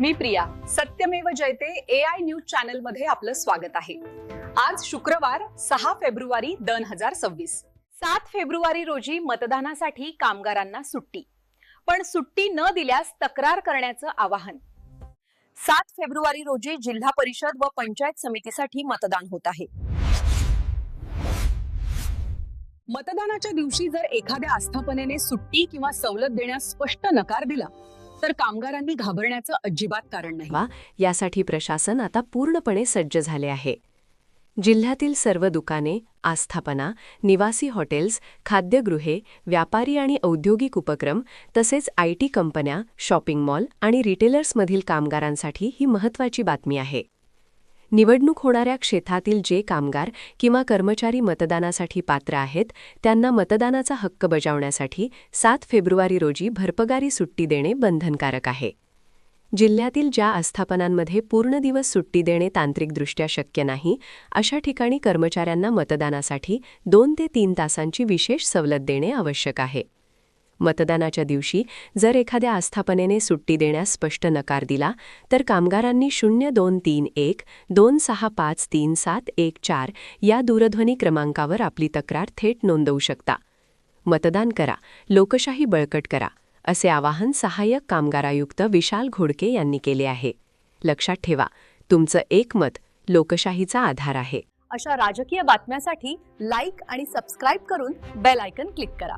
Me Priya. Satyamev Jayate A I news चॅनलमध्ये आपलं स्वागत आहे. आज शुक्रवार सहा फेब्रुवारी दोन हजार सव्वीस. सात फेब्रुवारी रोजी मतदानासाठी कामगारांना सुट्टी. पण सुट्टी न दिल्यास तक्रार करण्याचं आवाहन. सात फेब्रुवारी रोजी जिल्हा परिषद व पंचायत समितीसाठी मतदान होत आहे. मतदानाच्या दिवशी जर एखाद्या आस्थापनेने सुट्टी किंवा सवलत देण्यास स्पष्ट नकार दिला तर कामगारांनी घाबरण्याचं अजिबात कारण नाही. वा यासाठी प्रशासन आता पूर्णपणे सज्ज झाले आहे. जिल्ह्यातील सर्व दुकाने आस्थापना निवासी हॉटेल्स खाद्यगृहे व्यापारी आणि औद्योगिक उपक्रम तसेच आय टी कंपन्या शॉपिंग मॉल आणि रिटेलर्समधील कामगारांसाठी ही महत्त्वाची बातमी आहे. निवडणूक होणाऱ्या क्षेत्रातील जे कामगार किंवा कर्मचारी मतदानासाठी पात्र आहेत त्यांना मतदानाचा हक्क बजावण्यासाठी सात फेब्रुवारी रोजी भरपगारी सुट्टी देणे बंधनकारक आहे. जिल्ह्यातील ज्या आस्थापनांमध्ये पूर्ण दिवस सुट्टी देणे तांत्रिकदृष्ट्या शक्य नाही अशा ठिकाणी कर्मचाऱ्यांना मतदानासाठी दोन ते तीन तासांची विशेष सवलत देणे आवश्यक आहे. मतदानाच्या दिवशी जर एखाद्या आस्थापनेने सुट्टी देण्यास स्पष्ट नकार दिला तर कामगारांनी शून्य दोन तीन एक दोन सहा पाच तीन सात एक चार या दूरध्वनी क्रमांकावर आपली तक्रार थेट नोंदवू शकता. मतदान करा लोकशाही बळकट करा असे आवाहन सहाय्यक कामगारायुक्त विशाल घोडके यांनी केले आहे. लक्षात ठेवा तुमचं एक मत लोकशाहीचा आधार आहे. अशा राजकीय बातम्यासाठी लाईक आणि सबस्क्राईब करून बेल आयकन क्लिक करा.